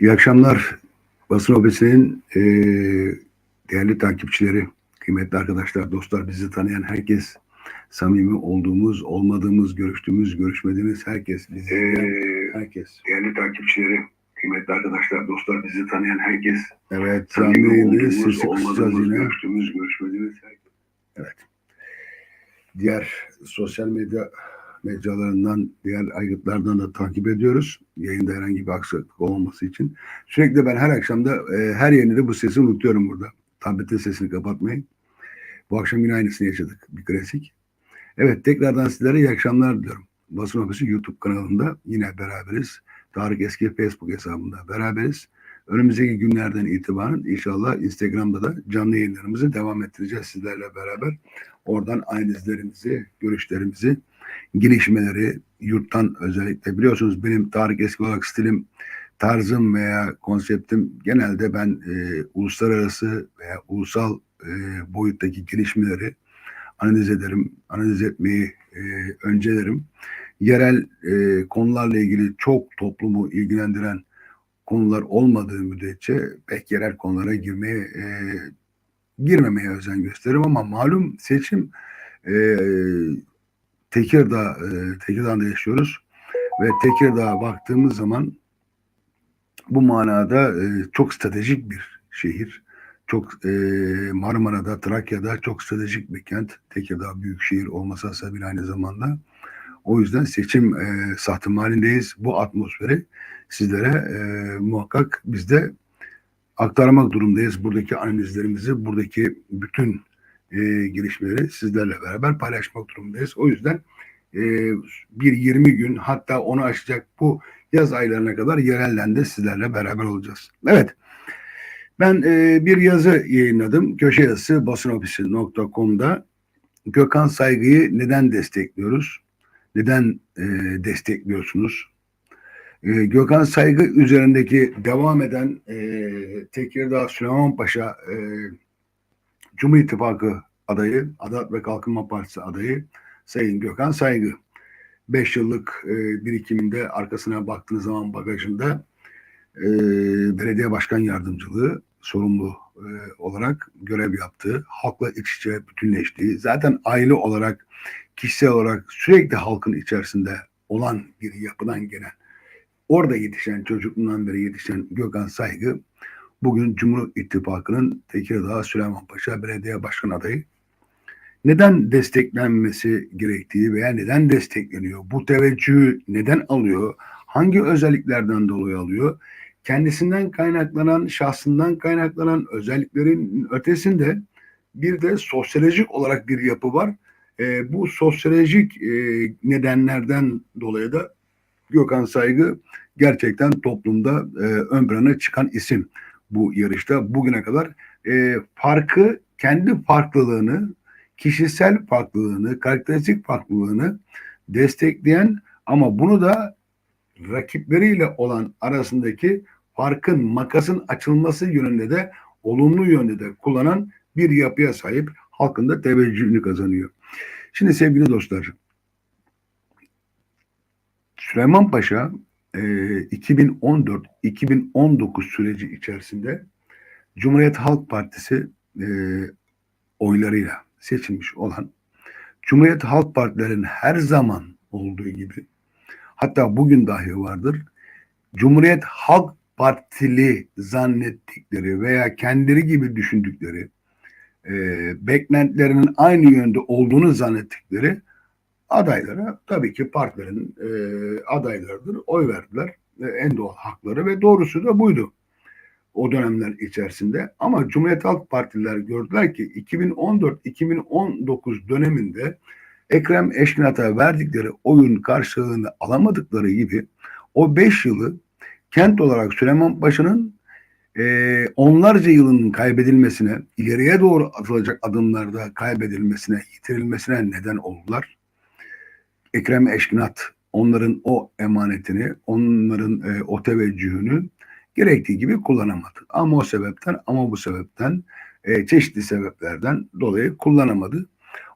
İyi akşamlar. Basın Ofisi'nin e, değerli takipçileri, kıymetli arkadaşlar, dostlar, bizi tanıyan herkes, samimi olduğumuz, olmadığımız, görüştüğümüz, görüşmediğimiz herkes, bizi tanıyan herkes. Değerli takipçileri, kıymetli arkadaşlar, dostlar, bizi tanıyan herkes, Evet, samimi sesi kısacağız olmadığımız, yine. görüştüğümüz, görüşmediğimiz herkes. Evet. Diğer sosyal medya mecralarından, diğer aygıtlardan da takip ediyoruz. Yayında herhangi bir aksaklık olmaması için. Sürekli ben her akşamda, e, her yayında bu sesi unutuyorum burada. Tabletin sesini kapatmayın. Bu akşam yine aynısını yaşadık. Bir klasik. Evet, tekrardan sizlere iyi akşamlar diliyorum. Basın Ofisi YouTube kanalında yine beraberiz. Tarık Eski Facebook hesabında beraberiz. Önümüzdeki günlerden itibaren inşallah Instagram'da da canlı yayınlarımızı devam ettireceğiz sizlerle beraber. Oradan analizlerimizi, görüşlerimizi, gelişmeleri yurttan özellikle biliyorsunuz benim Tarık Eski olarak stilim, tarzım veya konseptim genelde ben e, uluslararası veya ulusal e, boyuttaki gelişmeleri analiz ederim, analiz etmeyi e, öncelerim. Yerel e, konularla ilgili çok toplumu ilgilendiren konular olmadığı müddetçe pek yerel konulara girmeye e, girmemeye özen gösteririm ama malum seçim e, Tekirdağ e, Tekirdağ'da yaşıyoruz ve Tekirdağ'a baktığımız zaman bu manada e, çok stratejik bir şehir. Çok e, Marmara'da, Trakya'da çok stratejik bir kent. Tekirdağ büyük şehir olması hasebiyle aynı zamanda. O yüzden seçim e, sahtım halindeyiz. Bu atmosferi sizlere e, muhakkak biz de aktarmak durumdayız. Buradaki analizlerimizi, buradaki bütün e, gelişmeleri sizlerle beraber paylaşmak durumdayız. O yüzden e, bir 20 gün hatta onu aşacak bu yaz aylarına kadar yerelden de sizlerle beraber olacağız. Evet. Ben e, bir yazı yayınladım. Köşe yazısı basınofisi.com'da Gökhan Saygı'yı neden destekliyoruz? Neden e, destekliyorsunuz? E, Gökhan Saygı üzerindeki devam eden e, Tekirdağ Süleymanpaşa e, Cumhur İttifakı adayı, Adalet ve Kalkınma Partisi adayı Sayın Gökhan Saygı. 5 yıllık e, birikiminde arkasına baktığınız zaman bagajında e, belediye başkan yardımcılığı sorumlu e, olarak görev yaptığı, halkla iç içe bütünleştiği, zaten aile olarak, kişisel olarak sürekli halkın içerisinde olan bir yapıdan gelen, orada yetişen, çocukluğundan beri yetişen Gökhan Saygı, bugün Cumhur İttifakı'nın Tekirdağ Süleymanpaşa Belediye Başkan adayı. Neden desteklenmesi gerektiği veya neden destekleniyor? Bu teveccühü neden alıyor? Hangi özelliklerden dolayı alıyor? Kendisinden kaynaklanan, şahsından kaynaklanan özelliklerin ötesinde bir de sosyolojik olarak bir yapı var. E, bu sosyolojik e, nedenlerden dolayı da Gökhan Saygı gerçekten toplumda e, ön plana çıkan isim bu yarışta bugüne kadar e, farkı kendi farklılığını kişisel farklılığını karakteristik farklılığını destekleyen ama bunu da rakipleriyle olan arasındaki farkın makasın açılması yönünde de olumlu yönde de kullanan bir yapıya sahip halkın da teveccühünü kazanıyor. Şimdi sevgili dostlar Süleyman Paşa e, 2014-2019 süreci içerisinde Cumhuriyet Halk Partisi e, oylarıyla seçilmiş olan Cumhuriyet Halk Partilerin her zaman olduğu gibi hatta bugün dahi vardır Cumhuriyet Halk Partili zannettikleri veya kendileri gibi düşündükleri e, beklentilerinin aynı yönde olduğunu zannettikleri adaylara tabii ki partilerin e, adaylarıdır. Oy verdiler. E, en doğal hakları ve doğrusu da buydu o dönemler içerisinde. Ama Cumhuriyet Halk Partiler gördüler ki 2014-2019 döneminde Ekrem Eşkinat'a verdikleri oyun karşılığını alamadıkları gibi o 5 yılı kent olarak Süleymanpaşa'nın e, onlarca yılın kaybedilmesine, ileriye doğru atılacak adımlarda kaybedilmesine, yitirilmesine neden oldular. Ekrem Eşkinat onların o emanetini, onların e, o teveccühünü gerektiği gibi kullanamadı. Ama o sebepten ama bu sebepten e, çeşitli sebeplerden dolayı kullanamadı.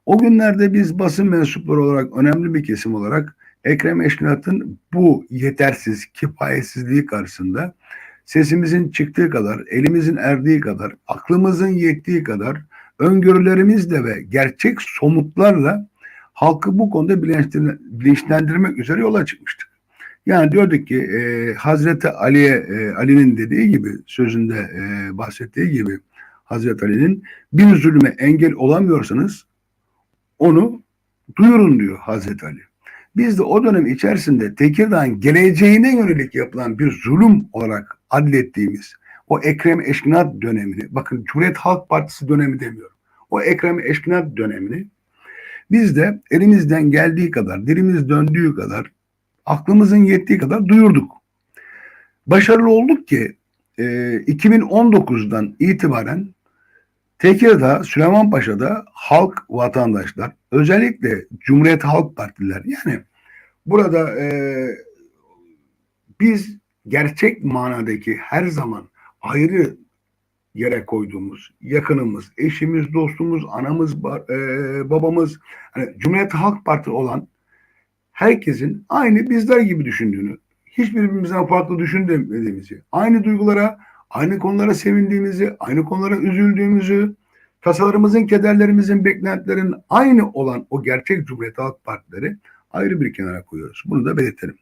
O günlerde biz basın mensupları olarak önemli bir kesim olarak Ekrem Eşkinat'ın bu yetersiz, kifayetsizliği karşısında sesimizin çıktığı kadar, elimizin erdiği kadar, aklımızın yettiği kadar öngörülerimizle ve gerçek somutlarla halkı bu konuda bilinçlendir- bilinçlendirmek üzere yola çıkmıştık. Yani diyorduk ki e, Hazreti Ali'ye e, Ali'nin dediği gibi sözünde e, bahsettiği gibi Hazreti Ali'nin bir zulme engel olamıyorsanız onu duyurun diyor Hazreti Ali. Biz de o dönem içerisinde Tekirdağ'ın geleceğine yönelik yapılan bir zulüm olarak adlettiğimiz o Ekrem Eşkinat dönemini, bakın Cumhuriyet Halk Partisi dönemi demiyorum. O Ekrem Eşkinat dönemini biz de elimizden geldiği kadar, dilimiz döndüğü kadar, aklımızın yettiği kadar duyurduk. Başarılı olduk ki e, 2019'dan itibaren Tekirdağ, Süleymanpaşa'da halk, vatandaşlar, özellikle Cumhuriyet Halk Partiler yani burada e, biz gerçek manadaki her zaman ayrı yere koyduğumuz yakınımız, eşimiz, dostumuz, anamız, e, babamız, hani Cumhuriyet Halk Parti olan herkesin aynı bizler gibi düşündüğünü, hiçbirimizden farklı düşünmediğimizi, aynı duygulara, aynı konulara sevindiğimizi, aynı konulara üzüldüğümüzü, tasalarımızın, kederlerimizin, beklentilerin aynı olan o gerçek Cumhuriyet Halk Partileri ayrı bir kenara koyuyoruz. Bunu da belirtelim.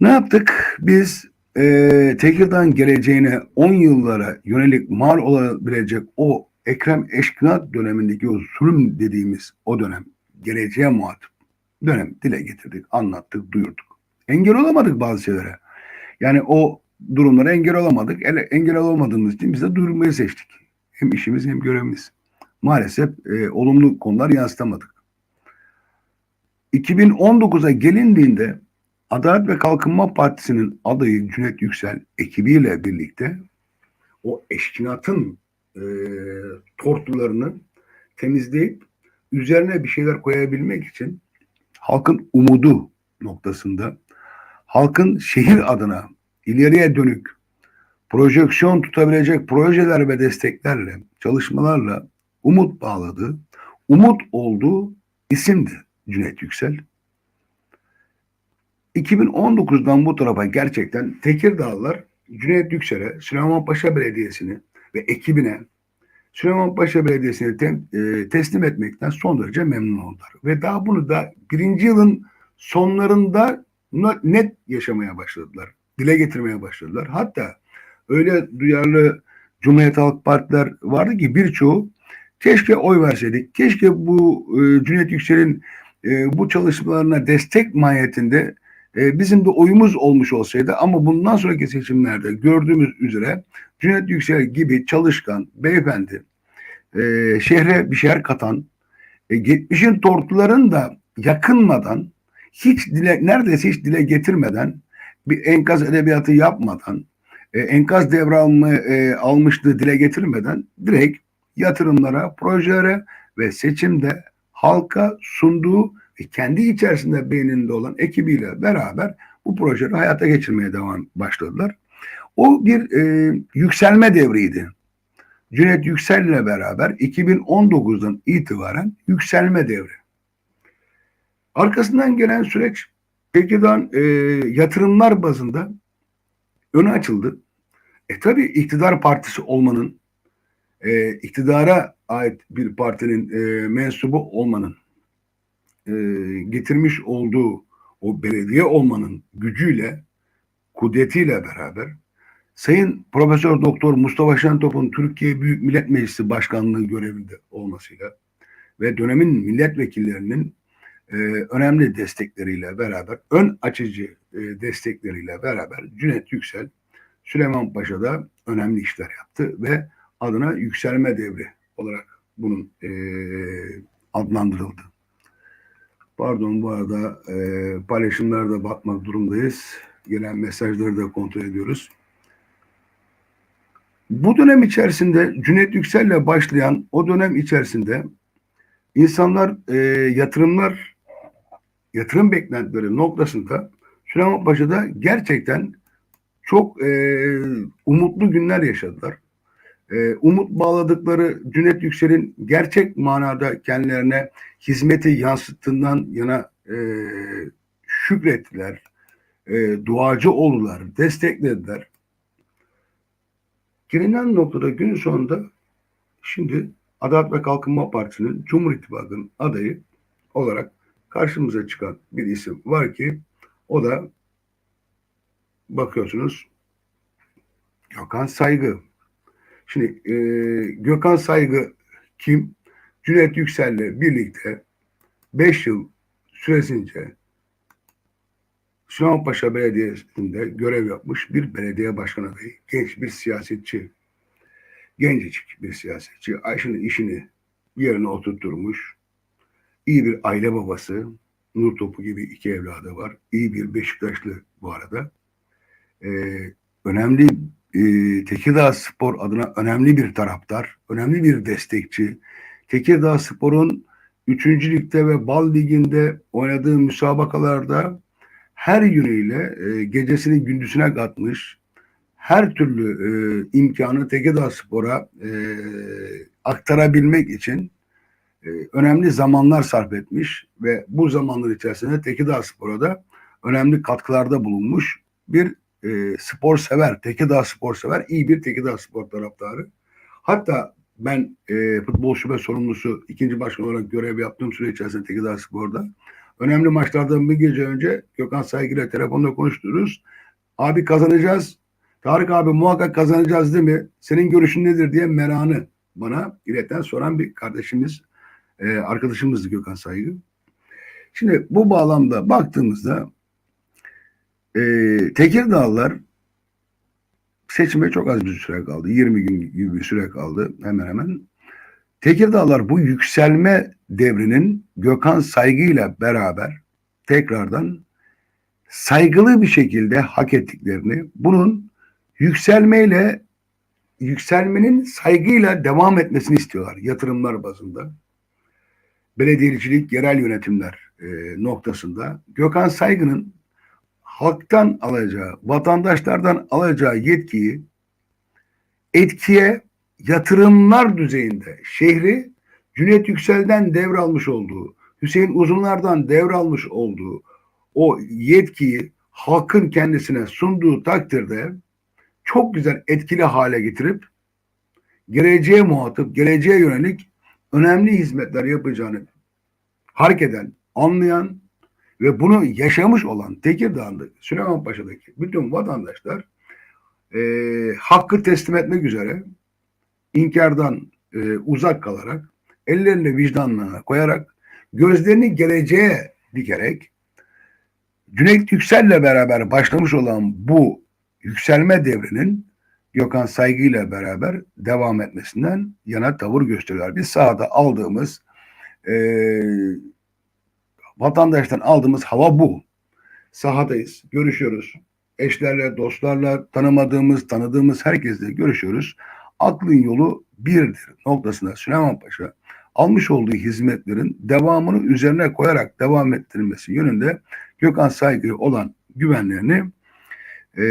Ne yaptık? Biz e, Tekirdağ'ın geleceğine 10 yıllara yönelik mal olabilecek o Ekrem Eşkinat dönemindeki o zulüm dediğimiz o dönem geleceğe muhatap dönem dile getirdik, anlattık, duyurduk. Engel olamadık bazı şeylere. Yani o durumlara engel olamadık. Engel olamadığımız için biz de duyurmayı seçtik. Hem işimiz hem görevimiz. Maalesef e, olumlu konular yansıtamadık. 2019'a gelindiğinde Adalet ve Kalkınma Partisi'nin adayı Cüneyt Yüksel ekibiyle birlikte o eşkinatın e, tortularını temizleyip üzerine bir şeyler koyabilmek için halkın umudu noktasında halkın şehir adına ileriye dönük projeksiyon tutabilecek projeler ve desteklerle, çalışmalarla umut bağladığı, umut olduğu isimdi Cüneyt Yüksel. 2019'dan bu tarafa gerçekten Tekirdağlılar Cüneyt Yüksel'e, Süleymanpaşa Belediyesi'ni ve ekibine Süleymanpaşa Belediyesi'ni tem- e, teslim etmekten son derece memnun oldular. Ve daha bunu da birinci yılın sonlarında net yaşamaya başladılar. Dile getirmeye başladılar. Hatta öyle duyarlı Cumhuriyet Halk Partiler vardı ki birçoğu keşke oy verseydik, keşke bu e, Cüneyt Yüksel'in e, bu çalışmalarına destek mahiyetinde e, bizim de oyumuz olmuş olsaydı ama bundan sonraki seçimlerde gördüğümüz üzere Cüneyt Yüksel gibi çalışkan beyefendi e, şehre bir şeyler katan e, 70'in tortuların da yakınmadan hiç dile neredeyse hiç dile getirmeden bir enkaz edebiyatı yapmadan e, enkaz devralma e, almışlığı dile getirmeden direkt yatırımlara, projelere ve seçimde halka sunduğu kendi içerisinde beyninde olan ekibiyle beraber bu projeleri hayata geçirmeye devam başladılar. O bir e, yükselme devriydi. Cüneyt Yüksel ile beraber 2019'dan itibaren yükselme devri. Arkasından gelen süreç Tekirdağ e, yatırımlar bazında önü açıldı. E tabi iktidar partisi olmanın, e, iktidara ait bir partinin e, mensubu olmanın e, getirmiş olduğu o belediye olmanın gücüyle, kudretiyle beraber Sayın Profesör Doktor Mustafa Şentop'un Türkiye Büyük Millet Meclisi Başkanlığı görevinde olmasıyla ve dönemin milletvekillerinin e, önemli destekleriyle beraber, ön açıcı e, destekleriyle beraber Cüneyt Yüksel Süleymanpaşa'da önemli işler yaptı ve adına yükselme devri olarak bunun e, adlandırıldı. Pardon bu arada e, paylaşımlara da bakmak durumdayız. Gelen mesajları da kontrol ediyoruz. Bu dönem içerisinde Cüneyt Yüksel'le başlayan o dönem içerisinde insanlar e, yatırımlar yatırım beklentileri noktasında Süleymanpaşa'da gerçekten çok e, umutlu günler yaşadılar. E, umut bağladıkları Cüneyt Yüksel'in gerçek manada kendilerine hizmeti yansıttığından yana e, şükrettiler. e, duacı oldular, desteklediler. Gelinen noktada günün sonunda şimdi Adalet ve Kalkınma Partisi'nin Cumhur İttifakı'nın adayı olarak karşımıza çıkan bir isim var ki o da bakıyorsunuz Gökhan Saygı. Şimdi e, Gökhan Saygı kim? Cüneyt Yüksel'le birlikte 5 yıl süresince Süleymanpaşa Belediyesi'nde görev yapmış bir belediye başkanı adayı. Genç bir siyasetçi. Gencecik bir siyasetçi. Ayşe'nin işini yerine oturtturmuş. İyi bir aile babası. Nur Topu gibi iki evladı var. İyi bir Beşiktaşlı bu arada. Ee, önemli e, Tekirdağ Spor adına önemli bir taraftar. Önemli bir destekçi. Tekirdağ Spor'un 3. ligde ve Bal Ligi'nde oynadığı müsabakalarda her yönüyle e, gecesini gündüzüne katmış. Her türlü e, imkanı Tekirdağ Spor'a e, aktarabilmek için e, önemli zamanlar sarf etmiş ve bu zamanlar içerisinde Tekirdağ Spor'a da önemli katkılarda bulunmuş bir e, spor sever, Tekirdağ spor sever, iyi bir Tekirdağ spor taraftarı. Hatta ben e, futbol şube sorumlusu ikinci başkan olarak görev yaptığım süre içerisinde Tekirdağ Spor'da önemli maçlardan bir gece önce Gökhan Saygı ile telefonda konuşturuyoruz. Abi kazanacağız. Tarık abi muhakkak kazanacağız değil mi? Senin görüşün nedir diye meranı bana ileten soran bir kardeşimiz, e, arkadaşımızdı Gökhan Saygı. Şimdi bu bağlamda baktığımızda e, Tekirdağlılar seçime çok az bir süre kaldı. 20 gün gibi bir süre kaldı hemen hemen. Tekirdağlar bu yükselme devrinin Gökhan saygıyla beraber tekrardan saygılı bir şekilde hak ettiklerini, bunun yükselmeyle yükselmenin saygıyla devam etmesini istiyorlar yatırımlar bazında. Belediyecilik, yerel yönetimler e, noktasında Gökhan Saygı'nın halktan alacağı, vatandaşlardan alacağı yetkiyi etkiye yatırımlar düzeyinde şehri Cüneyt Yüksel'den devralmış olduğu, Hüseyin Uzunlar'dan devralmış olduğu o yetkiyi halkın kendisine sunduğu takdirde çok güzel etkili hale getirip geleceğe muhatap, geleceğe yönelik önemli hizmetler yapacağını fark eden, anlayan ve bunu yaşamış olan Tekirdağ'daki, Süleymanpaşa'daki bütün vatandaşlar e, hakkı teslim etmek üzere inkardan e, uzak kalarak ellerini vicdanlarına koyarak gözlerini geleceğe dikerek Cüneyt Yüksel'le beraber başlamış olan bu yükselme devrinin Gökhan Saygı ile beraber devam etmesinden yana tavır gösteriyorlar. Biz sahada aldığımız e, vatandaştan aldığımız hava bu. Sahadayız, görüşüyoruz. Eşlerle, dostlarla, tanımadığımız, tanıdığımız herkesle görüşüyoruz. Aklın yolu birdir noktasında Süleyman Paşa almış olduğu hizmetlerin devamını üzerine koyarak devam ettirilmesi yönünde Gökhan Saygı'ya olan güvenlerini e,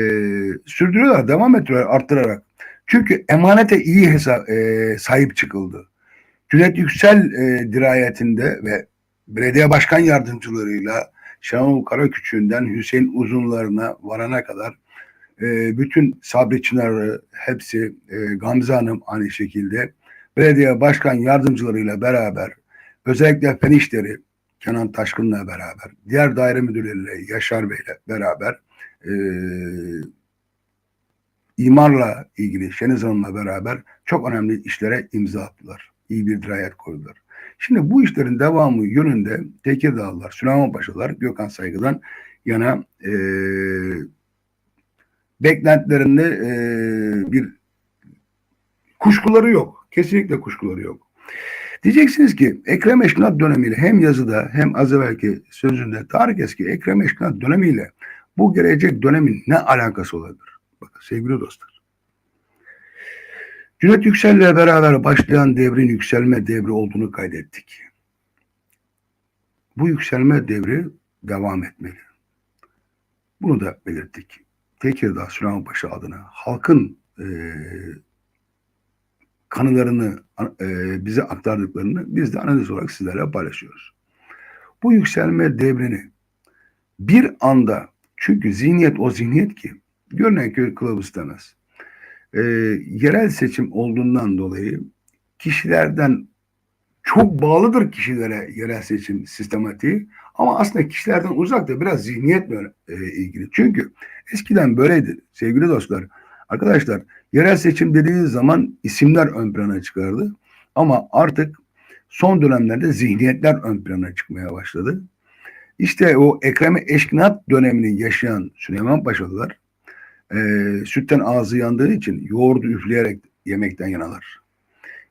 sürdürüyorlar, devam ettiriyorlar arttırarak. Çünkü emanete iyi hesap, e, sahip çıkıldı. Cüneyt Yüksel e, dirayetinde ve belediye başkan yardımcılarıyla Şenol Karaküçü'nden Hüseyin Uzunlarına varana kadar e, bütün Sabri Çınar'ı hepsi e, Gamze Hanım aynı şekilde belediye başkan yardımcılarıyla beraber özellikle fen işleri Kenan Taşkın'la beraber diğer daire müdürleriyle Yaşar Bey'le beraber e, imarla ilgili Şeniz Hanım'la beraber çok önemli işlere imza attılar. İyi bir dirayet koydular. Şimdi bu işlerin devamı yönünde Tekirdağlılar, Süleymanpaşalar Gökhan Saygı'dan yana e, beklentilerinde e, bir kuşkuları yok. Kesinlikle kuşkuları yok. Diyeceksiniz ki Ekrem Eşkinat dönemiyle hem yazıda hem az evvelki sözünde Tarık Eski Ekrem Eşkinat dönemiyle bu gelecek dönemin ne alakası olabilir? Bakın sevgili dostlar. Cüneyt Yüksel'le beraber başlayan devrin yükselme devri olduğunu kaydettik. Bu yükselme devri devam etmeli. Bunu da belirttik. Tekirdağ Süleymanpaşa adına halkın e, kanılarını e, bize aktardıklarını biz de analiz olarak sizlerle paylaşıyoruz. Bu yükselme devrini bir anda Çünkü zihniyet o zihniyet ki görünen köy kılavuz Ee, yerel seçim olduğundan dolayı kişilerden çok bağlıdır kişilere yerel seçim sistematiği ama aslında kişilerden uzak da biraz zihniyetle e, ilgili. Çünkü eskiden böyleydi sevgili dostlar. Arkadaşlar yerel seçim dediğiniz zaman isimler ön plana çıkardı ama artık son dönemlerde zihniyetler ön plana çıkmaya başladı. İşte o Ekrem Eşkinat dönemini yaşayan Süleyman Paşalılar e, sütten ağzı yandığı için yoğurdu üfleyerek yemekten yanalar.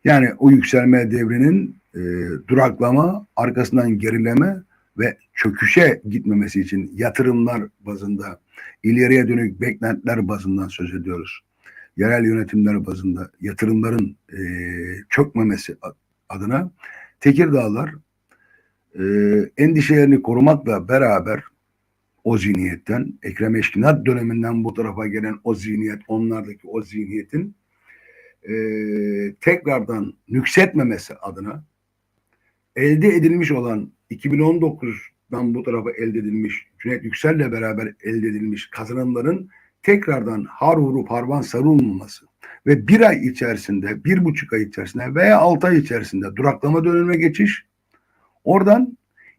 Yani o yükselme devrinin e, duraklama, arkasından gerileme ve çöküşe gitmemesi için yatırımlar bazında, ileriye dönük beklentiler bazından söz ediyoruz. Yerel yönetimler bazında yatırımların e, çökmemesi adına Tekirdağlar e, endişelerini korumakla beraber o zihniyetten, Ekrem Eşkinat döneminden bu tarafa gelen o zihniyet, onlardaki o zihniyetin e, tekrardan nüksetmemesi adına elde edilmiş olan 2019'dan bu tarafa elde edilmiş, Cüneyt Yüksel'le beraber elde edilmiş kazanımların tekrardan har vurup harban sarılmaması ve bir ay içerisinde, bir buçuk ay içerisinde veya altı ay içerisinde duraklama dönemine geçiş, oradan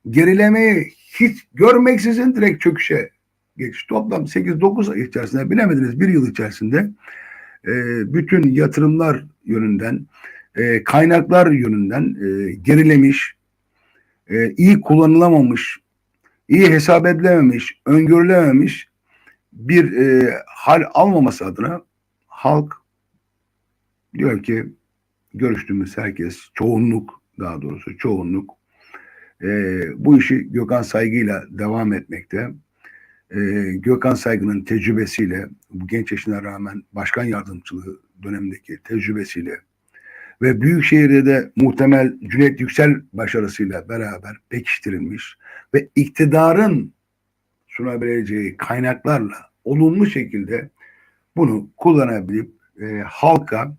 gerilemeyi hiç görmeksizin direkt çöküşe geçiş. Toplam 8-9 ay içerisinde bilemediniz bir yıl içerisinde e, bütün yatırımlar yönünden, e, kaynaklar yönünden e, gerilemiş, e, iyi kullanılamamış, iyi hesap edilememiş, öngörülememiş bir e, hal almaması adına halk diyor ki görüştüğümüz herkes, çoğunluk daha doğrusu çoğunluk e, bu işi Gökhan Saygı'yla devam etmekte. E, Gökhan Saygı'nın tecrübesiyle, bu genç yaşına rağmen başkan yardımcılığı dönemindeki tecrübesiyle ve Büyükşehir'de de muhtemel Cüneyt Yüksel başarısıyla beraber pekiştirilmiş ve iktidarın sunabileceği kaynaklarla olumlu şekilde bunu kullanabilip e, halka,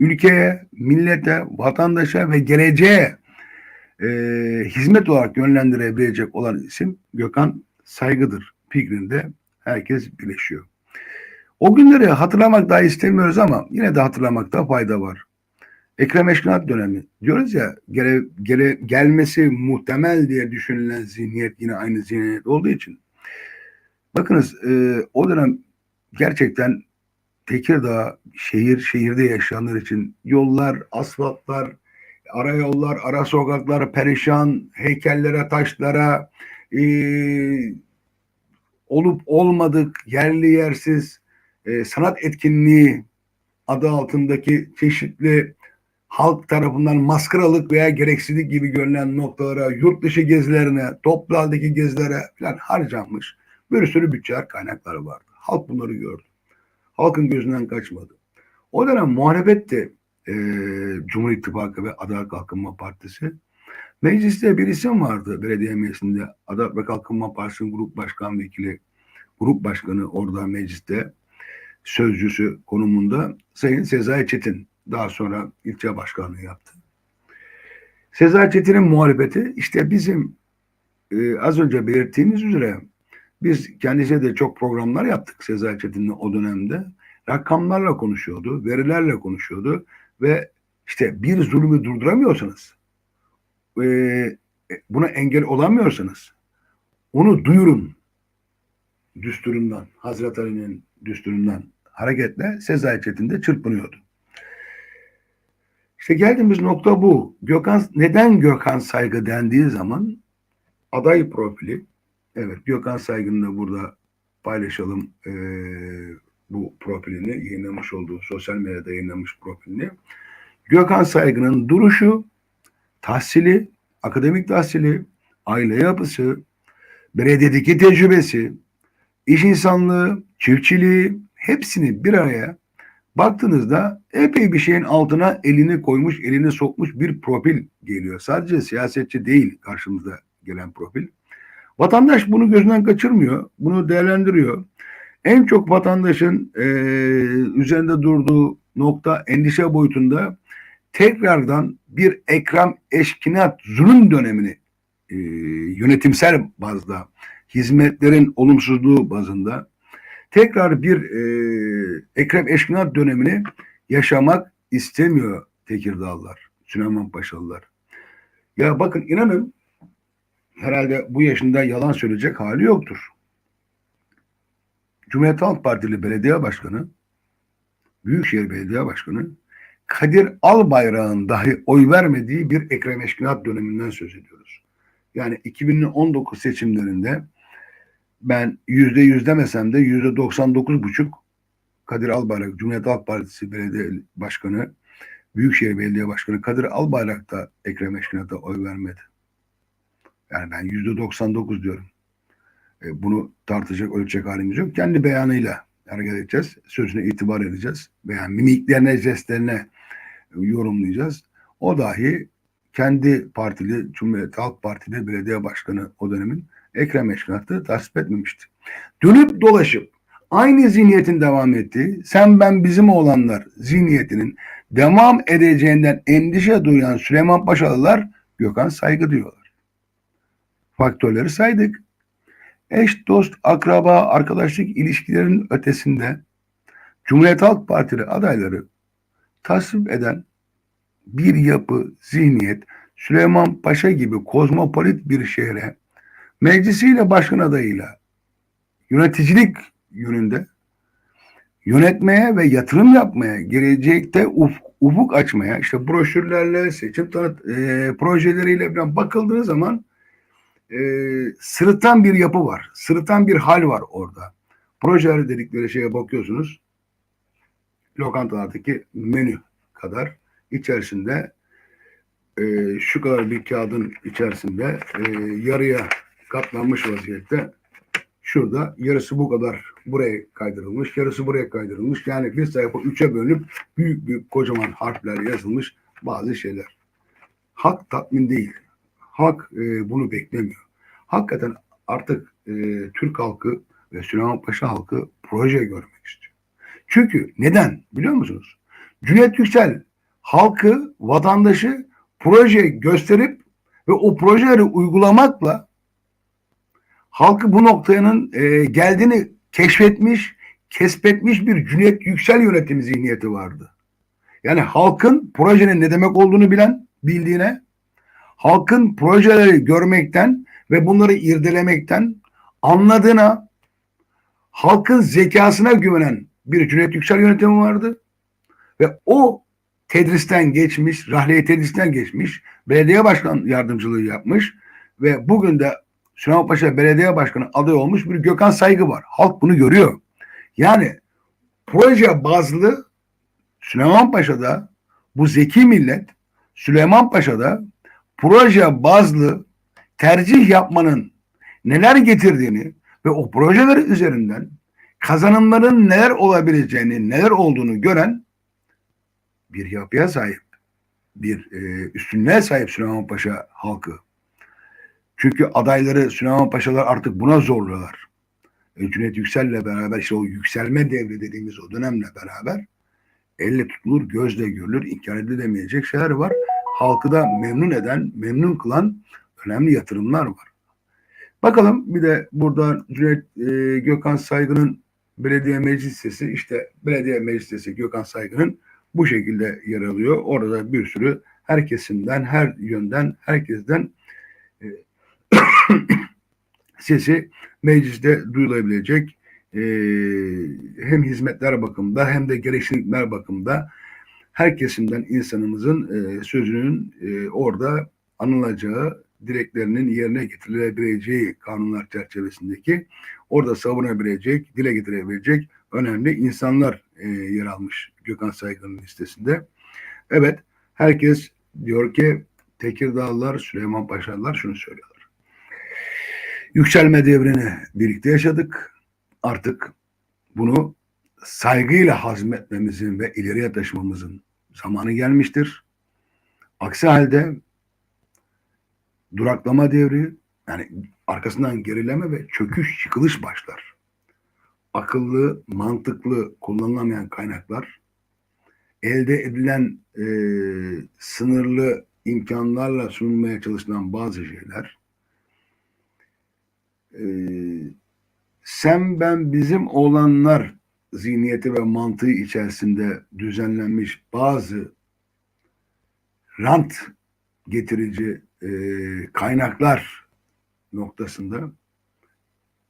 ülkeye, millete, vatandaşa ve geleceğe e, hizmet olarak yönlendirebilecek olan isim Gökhan Saygıdır fikrinde herkes birleşiyor. O günleri hatırlamak daha istemiyoruz ama yine de hatırlamakta fayda var. Ekrem Eşkinat dönemi diyoruz ya gele, gele, gelmesi muhtemel diye düşünülen zihniyet yine aynı zihniyet olduğu için. Bakınız e, o dönem gerçekten Tekirdağ şehir şehirde yaşayanlar için yollar, asfaltlar, ara yollar, ara sokaklar perişan, heykellere, taşlara e, olup olmadık, yerli yersiz e, sanat etkinliği adı altındaki çeşitli halk tarafından maskaralık veya gereksizlik gibi görülen noktalara, yurt dışı gezilerine, toplu haldeki gezilere falan harcanmış bir sürü bütçeler kaynakları vardı. Halk bunları gördü. Halkın gözünden kaçmadı. O dönem muhalefet de e, Cumhur İttifakı ve Adalet Kalkınma Partisi mecliste bir isim vardı belediye meclisinde. Adalet ve Kalkınma Partisi'nin grup başkan vekili, grup başkanı orada mecliste sözcüsü konumunda Sayın Sezai Çetin daha sonra ilçe başkanlığı yaptı. Sezai Çetin'in muhalefeti işte bizim e, az önce belirttiğimiz üzere biz kendisiyle de çok programlar yaptık Sezai Çetin'le o dönemde. Rakamlarla konuşuyordu, verilerle konuşuyordu ve işte bir zulmü durduramıyorsanız, e, buna engel olamıyorsanız onu duyurun düsturundan, Hazreti Ali'nin düsturundan hareketle Sezai Çetin çırpınıyordu. İşte geldiğimiz nokta bu. Gökhan neden Gökhan Saygı dendiği zaman aday profili evet Gökhan Saygı'nın da burada paylaşalım e, bu profilini yayınlamış olduğu sosyal medyada yayınlamış profilini. Gökhan Saygı'nın duruşu, tahsili, akademik tahsili, aile yapısı, belediyedeki tecrübesi, iş insanlığı, çiftçiliği hepsini bir araya baktığınızda epey bir şeyin altına elini koymuş, elini sokmuş bir profil geliyor. Sadece siyasetçi değil karşımıza gelen profil. Vatandaş bunu gözünden kaçırmıyor, bunu değerlendiriyor. En çok vatandaşın e, üzerinde durduğu nokta endişe boyutunda tekrardan bir Ekrem Eşkinat zulüm dönemini e, yönetimsel bazda hizmetlerin olumsuzluğu bazında tekrar bir e, Ekrem Eşkinat dönemini yaşamak istemiyor Tekirdağlılar, Süleyman Paşalılar. Ya bakın inanın herhalde bu yaşında yalan söyleyecek hali yoktur. Cumhuriyet Halk Partili Belediye Başkanı, Büyükşehir Belediye Başkanı Kadir Albayrak'ın dahi oy vermediği bir Ekrem Eşkinat döneminden söz ediyoruz. Yani 2019 seçimlerinde ben yüzde yüz demesem de yüzde 99 buçuk Kadir Albayrak, Cumhuriyet Halk Partisi Belediye Başkanı, Büyükşehir Belediye Başkanı Kadir Albayrak da Ekrem Eşkinat'a oy vermedi. Yani ben yüzde 99 diyorum. E, bunu tartacak, ölçecek halimiz yok. Kendi beyanıyla hareket edeceğiz. Sözüne itibar edeceğiz. Veya mimiklerine, jestlerine yorumlayacağız. O dahi kendi partili, Cumhuriyet Halk Partili belediye başkanı o dönemin Ekrem Eşkinat'ı tasvip etmemişti. Dönüp dolaşıp aynı zihniyetin devam ettiği, sen ben bizim olanlar zihniyetinin devam edeceğinden endişe duyan Süleyman Paşalılar Gökhan saygı diyorlar. Faktörleri saydık. Eş, dost, akraba, arkadaşlık ilişkilerinin ötesinde Cumhuriyet Halk Partili adayları tasvip eden bir yapı, zihniyet, Süleyman Paşa gibi kozmopolit bir şehre meclisiyle başkan adayıyla yöneticilik yönünde yönetmeye ve yatırım yapmaya, gelecekte uf, ufuk açmaya, işte broşürlerle, seçim tanıt e, projeleriyle falan bakıldığı zaman e, sırıtan bir yapı var. Sırıtan bir hal var orada. Projeler dedikleri şeye bakıyorsunuz. Lokantalardaki menü kadar içerisinde e, şu kadar bir kağıdın içerisinde e, yarıya katlanmış vaziyette şurada yarısı bu kadar buraya kaydırılmış, yarısı buraya kaydırılmış. Yani bir sayfa üçe bölünüp büyük büyük kocaman harfler yazılmış bazı şeyler. Hak tatmin değil. Halk e, bunu beklemiyor. Hakikaten artık e, Türk halkı ve Süleyman Paşa halkı proje görmek istiyor. Çünkü neden biliyor musunuz? Cüneyt Yüksel halkı, vatandaşı proje gösterip ve o projeleri uygulamakla halkı bu noktanın e, geldiğini keşfetmiş, kesbetmiş bir Cüneyt Yüksel yönetim zihniyeti vardı. Yani halkın projenin ne demek olduğunu bilen, bildiğine, halkın projeleri görmekten ve bunları irdelemekten anladığına, halkın zekasına güvenen bir Cüneyt Yüksel yönetimi vardı. Ve o tedristen geçmiş, rahleyi tedristen geçmiş, belediye başkan yardımcılığı yapmış ve bugün de Süleyman Paşa belediye başkanı aday olmuş bir Gökhan Saygı var. Halk bunu görüyor. Yani proje bazlı Süleyman Paşa'da bu zeki millet Süleyman Paşa'da proje bazlı tercih yapmanın neler getirdiğini ve o projeler üzerinden kazanımların neler olabileceğini, neler olduğunu gören bir yapıya sahip, bir e, üstünlüğe sahip Süleyman Paşa halkı. Çünkü adayları Süleyman Paşalar artık buna zorluyorlar. E, Cüneyt Yüksel'le beraber işte o yükselme devri dediğimiz o dönemle beraber elle tutulur, gözle görülür, inkar edilemeyecek şeyler var. Halkı da memnun eden, memnun kılan önemli yatırımlar var. Bakalım bir de burada Cüneyt e, Gökhan Saygı'nın belediye meclis sesi işte belediye meclis Gökhan Saygı'nın bu şekilde yer alıyor. Orada bir sürü her kesimden, her yönden, herkesten e, sesi mecliste duyulabilecek e, hem hizmetler bakımında hem de gereksinimler bakımında her kesimden insanımızın e, sözünün e, orada anılacağı, dileklerinin yerine getirilebileceği kanunlar çerçevesindeki orada savunabilecek, dile getirebilecek önemli insanlar e, yer almış Gökhan Saygı'nın listesinde. Evet, herkes diyor ki Tekirdağlılar, Süleyman Paşalılar şunu söylüyorlar. Yükselme devrini birlikte yaşadık. Artık bunu saygıyla hazmetmemizin ve ileriye taşımamızın zamanı gelmiştir. Aksi halde duraklama devri yani arkasından gerileme ve çöküş, yıkılış başlar. Akıllı, mantıklı kullanılamayan kaynaklar, elde edilen e, sınırlı imkanlarla sunulmaya çalışılan bazı şeyler e, sen ben bizim olanlar zihniyeti ve mantığı içerisinde düzenlenmiş bazı rant getirici e, kaynaklar noktasında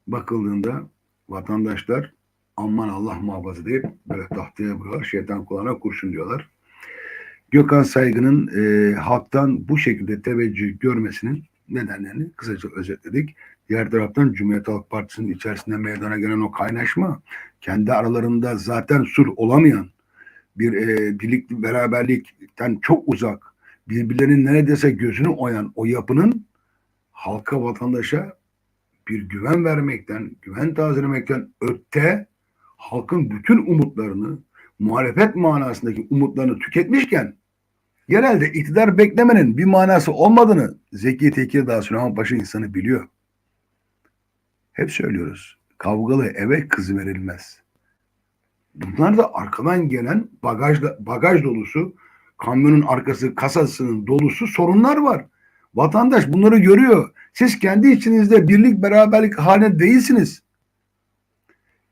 bakıldığında vatandaşlar aman Allah muhafaza deyip böyle tahtaya vuruyorlar. Şeytan kulağına kurşun diyorlar. Gökhan Saygı'nın e, halktan bu şekilde teveccüh görmesinin nedenlerini kısaca özetledik. Diğer taraftan Cumhuriyet Halk Partisi'nin içerisinde meydana gelen o kaynaşma kendi aralarında zaten sur olamayan bir e, birlik beraberlikten çok uzak birbirlerinin neredeyse gözünü oyan o yapının halka vatandaşa bir güven vermekten, güven tazelemekten öte halkın bütün umutlarını, muhalefet manasındaki umutlarını tüketmişken genelde iktidar beklemenin bir manası olmadığını Zeki Tekirdağ Süleyman Paşa insanı biliyor. Hep söylüyoruz. Kavgalı eve kız verilmez. Bunlar da arkadan gelen bagajla, bagaj dolusu, kamyonun arkası, kasasının dolusu sorunlar var. Vatandaş bunları görüyor. Siz kendi içinizde birlik beraberlik haline değilsiniz.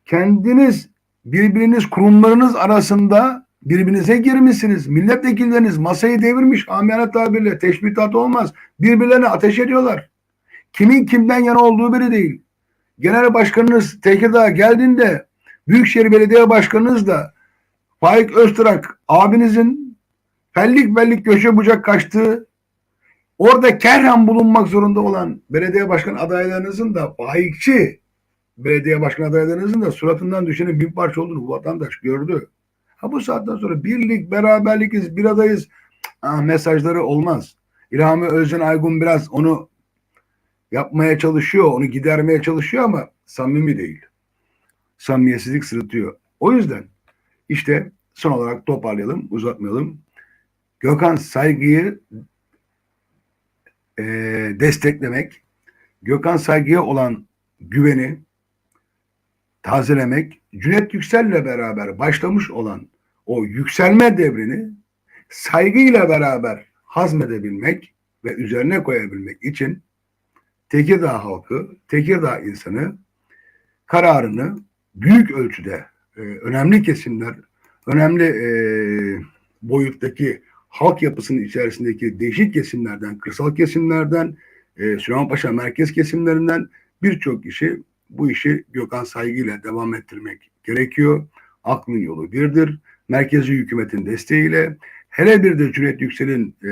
Kendiniz birbiriniz kurumlarınız arasında birbirinize girmişsiniz. Milletvekilleriniz masayı devirmiş amiyane tabirle teşbihat olmaz. Birbirlerine ateş ediyorlar. Kimin kimden yana olduğu biri değil. Genel başkanınız Tekirdağ'a geldiğinde Büyükşehir Belediye Başkanınız da Faik Öztürk abinizin fellik bellik köşe bucak kaçtığı orada kerhen bulunmak zorunda olan belediye başkan adaylarınızın da faikçi belediye başkan adaylarınızın da suratından düşenin bin parça olduğunu bu vatandaş gördü. Ha bu saatten sonra birlik, beraberlikiz, bir adayız ah, mesajları olmaz. İlhami Özcan Aygun biraz onu yapmaya çalışıyor, onu gidermeye çalışıyor ama samimi değil. Samimiyetsizlik sırıtıyor. O yüzden işte son olarak toparlayalım, uzatmayalım. Gökhan Saygı'yı e, desteklemek, Gökhan Saygı'ya olan güveni tazelemek, Cüneyt Yüksel'le beraber başlamış olan o yükselme devrini saygıyla beraber hazmedebilmek ve üzerine koyabilmek için Tekirdağ halkı, Tekirdağ insanı kararını büyük ölçüde e, önemli kesimler, önemli e, boyuttaki halk yapısının içerisindeki değişik kesimlerden, kırsal kesimlerden, e, Süleymanpaşa merkez kesimlerinden birçok kişi bu işi Gökhan Saygı ile devam ettirmek gerekiyor. Aklın yolu birdir. Merkezi hükümetin desteğiyle hele bir de Cüneyt Yüksel'in e,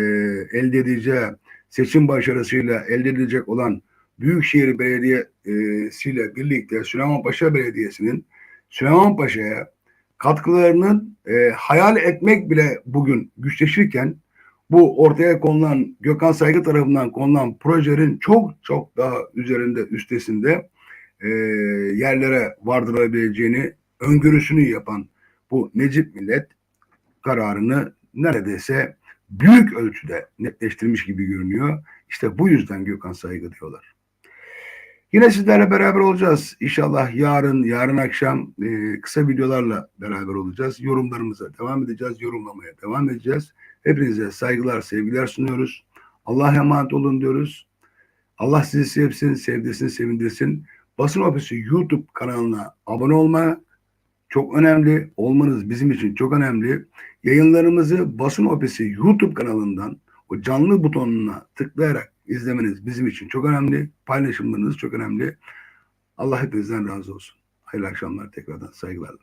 elde edeceği seçim başarısıyla elde edilecek olan Büyükşehir Belediyesi ile birlikte Süleymanpaşa Belediyesi'nin Süleymanpaşa'ya katkılarının e, hayal etmek bile bugün güçleşirken bu ortaya konulan Gökhan Saygı tarafından konulan projelerin çok çok daha üzerinde üstesinde e, yerlere vardırabileceğini öngörüsünü yapan bu Necip Millet kararını neredeyse büyük ölçüde netleştirmiş gibi görünüyor. İşte bu yüzden Gökhan Saygı diyorlar. Yine sizlerle beraber olacağız. İnşallah yarın, yarın akşam e, kısa videolarla beraber olacağız. Yorumlarımıza devam edeceğiz. Yorumlamaya devam edeceğiz. Hepinize saygılar, sevgiler sunuyoruz. Allah'a emanet olun diyoruz. Allah sizi sevsin, sevdirsin, sevindirsin. Basın Ofisi YouTube kanalına abone olma çok önemli. Olmanız bizim için çok önemli. Yayınlarımızı Basın Ofisi YouTube kanalından o canlı butonuna tıklayarak izlemeniz bizim için çok önemli. Paylaşımlarınız çok önemli. Allah hepinizden razı olsun. Hayırlı akşamlar tekrardan saygılarla.